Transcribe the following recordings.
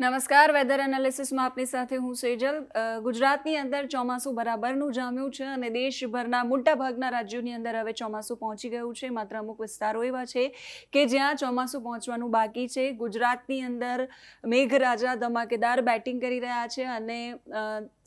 નમસ્કાર વેધર એનાલિસિસમાં આપની સાથે હું સેજલ. ગુજરાતની અંદર ચોમાસું બરાબરનું જામ્યું છે અને દેશભરના મોટા ભાગના રાજ્યોની અંદર હવે ચોમાસું પહોંચી ગયું છે. માત્ર અમુક વિસ્તારો એવા છે કે જ્યાં ચોમાસું પહોંચવાનું બાકી છે. ગુજરાતની અંદર મેઘરાજા ધમાકેદાર બેટિંગ કરી રહ્યા છે અને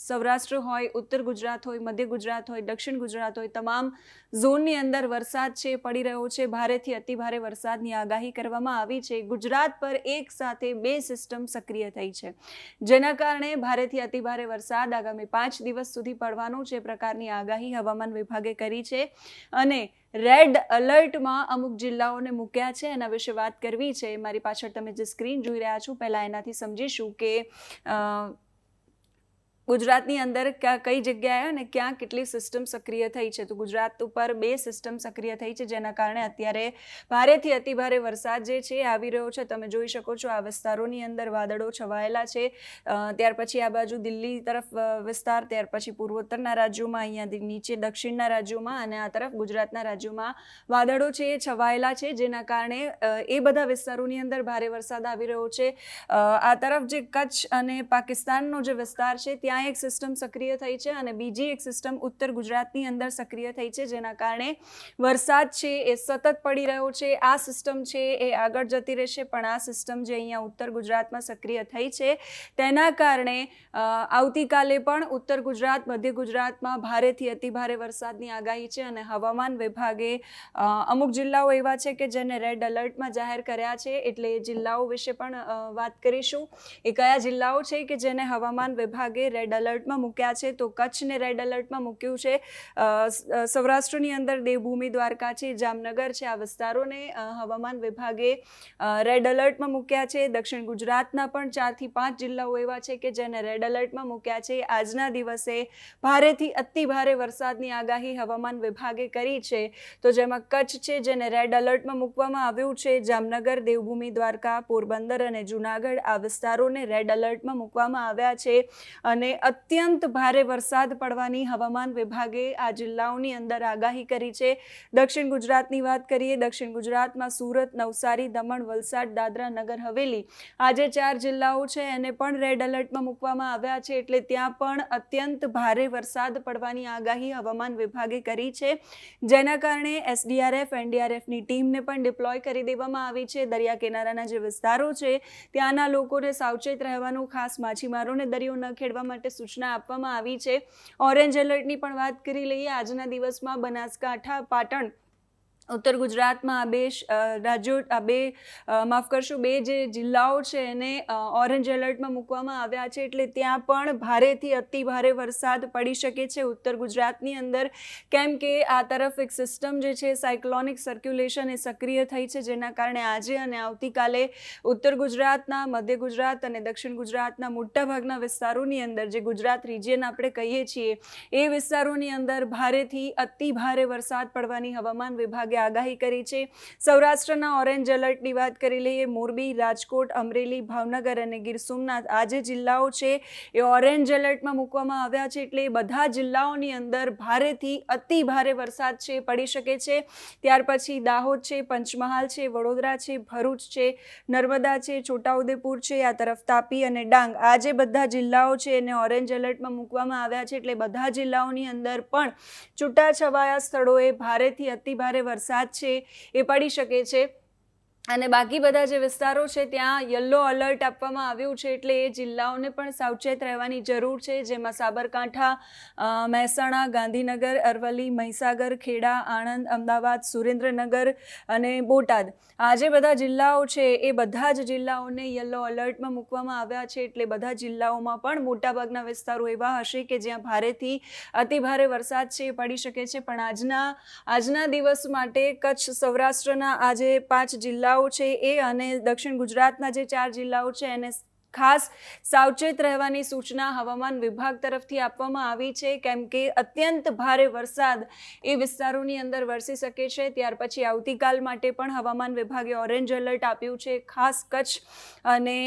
સૌરાષ્ટ્ર હોય, ઉત્તર ગુજરાત હોય, મધ્ય ગુજરાત હોય, દક્ષિણ ગુજરાત હોય, તમામ ઝોનની અંદર વરસાદ છે, પડી રહ્યો છે. ભારેથી અતિભારે વરસાદની આગાહી કરવામાં આવી છે. ગુજરાત પર એક સાથે બે સિસ્ટમ સક્રિય થઈ છે. જેના કારણે ભારેથી અતિભારે વરસાદ આગામી પાંચ દિવસ સુધી પડવાનો છે. પ્રકારની આગાહી હવામાન વિભાગે કરી છે. અને રેડ અલર્ટમાં અમુક જિલ્લાઓને મૂક્યા છે. એના વિશે વાત કરવી છે. મારી પાછળ તમે જે સ્ક્રીન જોઈ રહ્યા છો, પહેલાં એનાથી સમજીશું કે ગુજરાતની અંદર ક્યાં કઈ જગ્યાએ અને ક્યાં કેટલી સિસ્ટમ સક્રિય થઈ છે? તો ગુજરાત ઉપર બે સિસ્ટમ સક્રિય થઈ છે, જેના કારણે અત્યારે ભારેથી અતિભારે વરસાદ જે છે આવી રહ્યો છે. તમે જોઈ શકો છો આ વિસ્તારોની અંદર વાદળો છવાયેલા છે. ત્યાર પછી આ બાજુ દિલ્હી તરફ વિસ્તાર, ત્યાર પછી પૂર્વોત્તરના રાજ્યોમાં અહીંયા નીચે દક્ષિણના રાજ્યોમાં અને આ તરફ ગુજરાતના રાજ્યોમાં વાદળો છે એ છવાયેલા છે, જેના કારણે એ બધા વિસ્તારોની અંદર ભારે વરસાદ આવી રહ્યો છે. આ તરફ જે કચ્છ અને પાકિસ્તાનનો જે વિસ્તાર છે, ત્યાં એક સિસ્ટમ સક્રિય થઈ છે અને બીજી એક સિસ્ટમ ઉત્તર ગુજરાતની અંદર સક્રિય થઈ છે, જેના કારણે વરસાદ છે એ સતત પડી રહ્યો છે. આ સિસ્ટમ છે એ આગળ જતી રહેશે, પણ આ સિસ્ટમ જે અહીંયા ઉત્તર ગુજરાતમાં સક્રિય થઈ છે, તેના કારણે આવતીકાલે પણ ઉત્તર ગુજરાત, મધ્ય ગુજરાતમાં ભારેથી અતિભારે વરસાદની આગાહી છે અને હવામાન વિભાગે અમુક જિલ્લાઓ એવા છે કે જેને રેડ એલર્ટમાં જાહેર કર્યા છે, એટલે એ જિલ્લાઓ વિશે પણ વાત કરીશું. એ કયા જિલ્લાઓ છે કે જેને હવામાન વિભાગે રેડ એલર્ટમાં મૂક્યા છે, તો કચ્છને રેડ એલર્ટમાં મૂક્યું છે. સૌરાષ્ટ્રની અંદર દેવભૂમિ દ્વારકા છે, જામનગર છે, આ વિસ્તારોને હવામાન વિભાગે રેડ એલર્ટમાં મૂક્યા છે. દક્ષિણ ગુજરાતના પણ ચારથી પાંચ જિલ્લાઓ એવા છે કે જેને રેડ એલર્ટમાં મૂક્યા છે. આજના દિવસે ભારેથી અતિ ભારે વરસાદની આગાહી હવામાન વિભાગે કરી છે. તો જેમાં કચ્છ છે, જેને રેડ એલર્ટમાં મૂકવામાં આવ્યું છે, જામનગર, દેવભૂમિ દ્વારકા, પોરબંદર અને જુનાગઢ આ વિસ્તારોને રેડ એલર્ટમાં મૂકવામાં આવ્યા છે. અને અત્યંત ભારે વરસાદ પડવાની હવામાન વિભાગે આ જિલ્લાઓની અંદર આગાહી કરી છે. દક્ષિણ ગુજરાતની વાત કરીએ, દક્ષિણ ગુજરાતમાં સુરત, નવસારી, દમણ, વલસાડ, દાદરા, નગર, હવેલી આ જે ચાર જિલ્લાઓ છે. એને પણ રેડ એલર્ટમાં મૂકવામાં આવ્યા છે એટલે ત્યાં પણ અત્યંત ભારે વરસાદ પડવાની આગાહી હવામાન વિભાગે કરી છે. જેના કારણે એસડીઆરએફ એનડીઆરએફની ટીમને પણ ડિપ્લોય કરી દેવામાં આવી છે. દરિયા કિનારાના જે વિસ્તારો છે, ત્યાંના લોકોને સાવચેત રહેવાનું ખાસ માછીમારોને દરિયો ન ખેડવા માટે સૂચના આપવામાં આવી છે. ઓરેન્જ એલર્ટની પણ વાત કરી લઈએ. આજના દિવસમાં બનાસકાંઠા પાટણ ઉત્તર ગુજરાતમાં આ બે રાજ્યો, આ બે માફ કરશો, બે જે જિલ્લાઓ છે એને ઓરેન્જ એલર્ટમાં મૂકવામાં આવ્યા છે એટલે ત્યાં પણ ભારેથી અતિ ભારે વરસાદ પડી શકે છે ઉત્તર ગુજરાતની અંદર. કેમ કે આ તરફ એક સિસ્ટમ જે છે સાયક્લોનિક સર્ક્યુલેશન એ સક્રિય થઈ છે જેના કારણે આજે અને આવતીકાલે ઉત્તર ગુજરાતના, મધ્ય ગુજરાત અને દક્ષિણ ગુજરાતના મોટાભાગના વિસ્તારોની અંદર, જે ગુજરાત રિજિયન આપણે કહીએ છીએ, એ વિસ્તારોની અંદર ભારેથી અતિ ભારે વરસાદ પડવાની હવામાન વિભાગે આગાહી કરી છે. સૌરાષ્ટ્રના ઓરેન્જ એલર્ટની વાત કરી લઈએ, મોરબી, રાજકોટ, અમરેલી, ભાવનગર અને ગીર સોમનાથ. આ જે જિલ્લાઓ છે એ ઓરેન્જ એલર્ટમાં મૂકવામાં આવ્યા છે એટલે બધા જિલ્લાઓની અંદર ભારેથી અતિ ભારે વરસાદ છે, પડી શકે છે. ત્યાર પછી દાહોદ છે, પંચમહાલ છે, વડોદરા છે, ભરૂચ છે, નર્મદા છે, છોટાઉદેપુર છે, આ તરફ તાપી અને ડાંગ. આ જે બધા જિલ્લાઓ છે એને ઓરેન્જ એલર્ટમાં મૂકવામાં આવ્યા છે એટલે બધા જિલ્લાઓની અંદર પણ છૂટાછવાયા સ્થળોએ ભારેથી અતિ ભારે વરસાદ છે એ પડી શકે છે. અને બાકી બધા જે વિસ્તારો છે, ત્યાં યલો અલર્ટ આપવામાં આવ્યું છે, એટલે એ જિલ્લાઓને પણ સાવચેત રહેવાની જરૂર છે, જેમાં સાબરકાંઠા મહેસાણા, ગાંધીનગર, અરવલ્લી, મહીસાગર, ખેડા, આણંદ, અમદાવાદ, સુરેન્દ્રનગર અને બોટાદ. આ જે બધા જિલ્લાઓ છે, એ બધા જ જિલ્લાઓને યલો અલર્ટમાં મૂકવામાં આવ્યા છે, એટલે બધા જિલ્લાઓમાં પણ મોટાભાગના વિસ્તારો એવા હશે કે જ્યાં ભારેથી અતિભારે વરસાદ છે, એ પડી શકે છે. પણ આજના આજના દિવસ માટે કચ્છ સૌરાષ્ટ્રના આજે પાંચ પાંચ જિલ્લાઓ છે એ અને દક્ષિણ ગુજરાતના જે ચાર જિલ્લાઓ છે એને ખાસ સાવચેત રહેવાની સૂચના હવામાન વિભાગ તરફથી આપવામાં આવી છે. કેમ કે અત્યંત ભારે વરસાદ એ વિસ્તારોની અંદર વરસી શકે છે. ત્યાર પછી આવતીકાલ માટે પણ હવામાન વિભાગે ઓરેન્જ એલર્ટ આપ્યું છે. ખાસ કચ્છ અને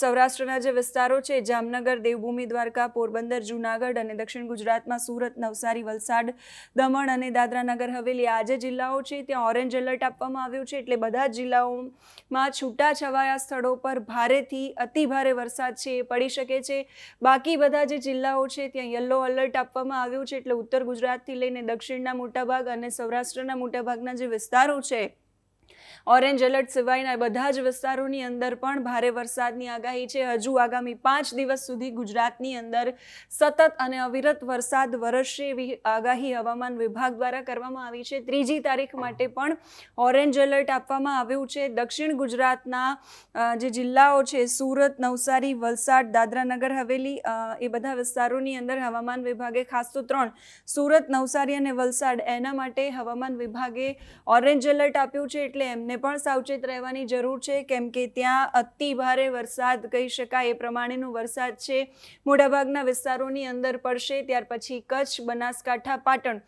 સૌરાષ્ટ્રના જે વિસ્તારો છે, જામનગર, દેવભૂમિ, દ્વારકા, પોરબંદર, જૂનાગઢ અને દક્ષિણ ગુજરાતમાં સુરત, નવસારી, વલસાડ, દમણ અને દાદરા નગર હવેલી આ જે જિલ્લાઓ છે, ત્યાં ઓરેન્જ એલર્ટ આપવામાં આવ્યું છે. એટલે બધા જ જિલ્લાઓમાં છૂટાછવાયા સ્થળો પર ભારેથી અતિ ભારે વરસાદ છે, એ પડી શકે છે. બાકી બધા જે જિલ્લાઓ છે, ત્યાં યલો એલર્ટ આપવામાં આવ્યું છે, એટલે ઉત્તર ગુજરાતથી લઈને દક્ષિણના મોટાભાગ અને સૌરાષ્ટ્રના મોટાભાગના જે વિસ્તારો છે ઓરેન્જ એલર્ટ સિવાયના બધા જ વિસ્તારોની અંદર પણ ભારે વરસાદની આગાહી છે. હજુ આગામી પાંચ દિવસ સુધી ગુજરાતની અંદર સતત અને અવિરત વરસાદ વરસશે એવી આગાહી હવામાન વિભાગ દ્વારા કરવામાં આવી છે. ત્રીજી તારીખ માટે પણ ઓરેન્જ એલર્ટ આપવામાં આવ્યું છે. દક્ષિણ ગુજરાતના જે જિલ્લાઓ છે, સુરત, નવસારી, વલસાડ દાદરા નગર હવેલી એ બધા વિસ્તારોની અંદર હવામાન વિભાગે ખાસ તો ત્રણ, સુરત, નવસારી અને વલસાડ એના માટે હવામાન વિભાગે ઓરેન્જ એલર્ટ આપ્યું છે. એટલે એમને પણ સાવચેત રહેવાની જરૂર છે. કેમ કે ત્યાં અતિ ભારે વરસાદ કહી શકાય, એ પ્રમાણેનો વરસાદ છે. મોટાભાગના વિસ્તારોની અંદર પડશે, ત્યાર પછી કચ્છ, બનાસકાંઠા, પાટણ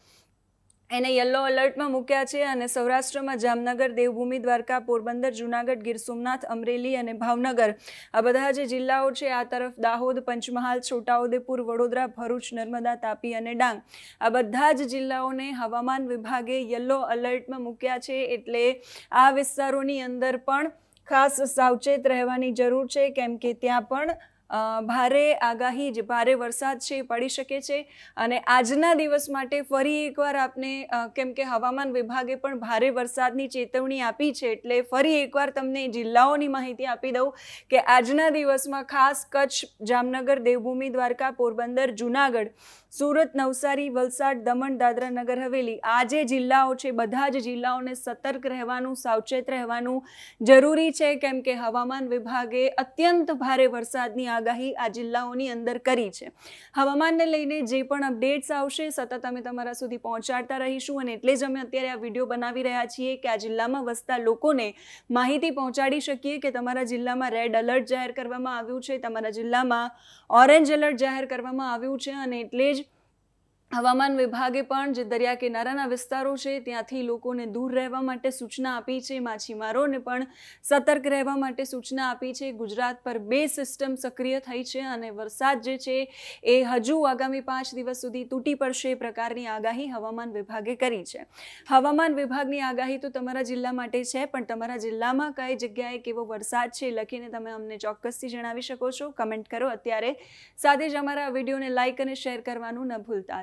એને યલો એલર્ટમાં મૂક્યા છે અને સૌરાષ્ટ્રમાં જામનગર, દેવભૂમિ, દ્વારકા, પોરબંદર, જૂનાગઢ, ગીર સોમનાથ, અમરેલી અને ભાવનગર. આ બધા જે જિલ્લાઓ છે, આ તરફ દાહોદ, પંચમહાલ, છોટાઉદેપુર, વડોદરા, ભરૂચ, નર્મદા, તાપી અને ડાંગ. આ બધા જ જિલ્લાઓને હવામાન વિભાગે યલો એલર્ટમાં મૂક્યા છે એટલે આ વિસ્તારોની અંદર પણ ખાસ સાવચેત રહેવાની જરૂર છે, કેમ કે ત્યાં પણ ભારે આગાહી જે, ભારે વરસાદ છે એ પડી શકે છે. અને આજના દિવસ માટે ફરી એકવાર આપને કેમ કે હવામાન વિભાગે પણ ભારે વરસાદની ચેતવણી આપી છે, એટલે ફરી એકવાર તમને જિલ્લાઓની માહિતી આપી દઉં કે આજના દિવસમાં ખાસ કચ્છ, જામનગર, દેવભૂમિ, દ્વારકા, પોરબંદર, જૂનાગઢ સુરત, નવસારી, વલસાડ, દમણ, દાદરા નગર હવેલી. આ જે જિલ્લાઓ છે, બધા જ જિલ્લાઓને સતર્ક રહેવાનું, સાવચેત રહેવાનું જરૂરી છે, કેમ કે હવામાન વિભાગે અત્યંત ભારે વરસાદની આગાહી આ જિલ્લાઓની અંદર કરી છે. હવામાનને લઈને જે પણ અપડેટ્સ આવશે, સતત અમે તમારા સુધી પહોંચાડતા રહીશું અને એટલે જ અમે અત્યારે આ વીડિયો બનાવી રહ્યા છીએ કે આ જિલ્લામાં વસતા લોકોને માહિતી પહોંચાડી શકીએ કે તમારા જિલ્લામાં રેડ એલર્ટ જાહેર કરવામાં આવ્યું છે, તમારા જિલ્લામાં ઓરેન્જ એલર્ટ જાહેર કરવામાં આવ્યું છે અને એટલે જ હવામાન વિભાગે પણ જે દરિયા કિનારાના વિસ્તારો છે, ત્યાંથી લોકોને દૂર રહેવા માટે સૂચના આપી છે. માછીમારોને પણ સતર્ક રહેવા માટે સૂચના આપી છે. ગુજરાત પર બે સિસ્ટમ સક્રિય થઈ છે અને વરસાદ જે છે, એ હજુ આગામી પાંચ દિવસ સુધી તૂટી પડશે એ પ્રકારની આગાહી હવામાન વિભાગે કરી છે. હવામાન વિભાગની આગાહી તો તમારા જિલ્લા માટે છે, પણ તમારા જિલ્લામાં કઈ જગ્યાએ કેવો વરસાદ છે, લખીને તમે અમને ચોક્કસથી જણાવી શકો છો. કમેન્ટ કરો. અત્યારે સાથે જ અમારા વિડીયોને લાઇક અને શેર કરવાનું ન ભૂલતા.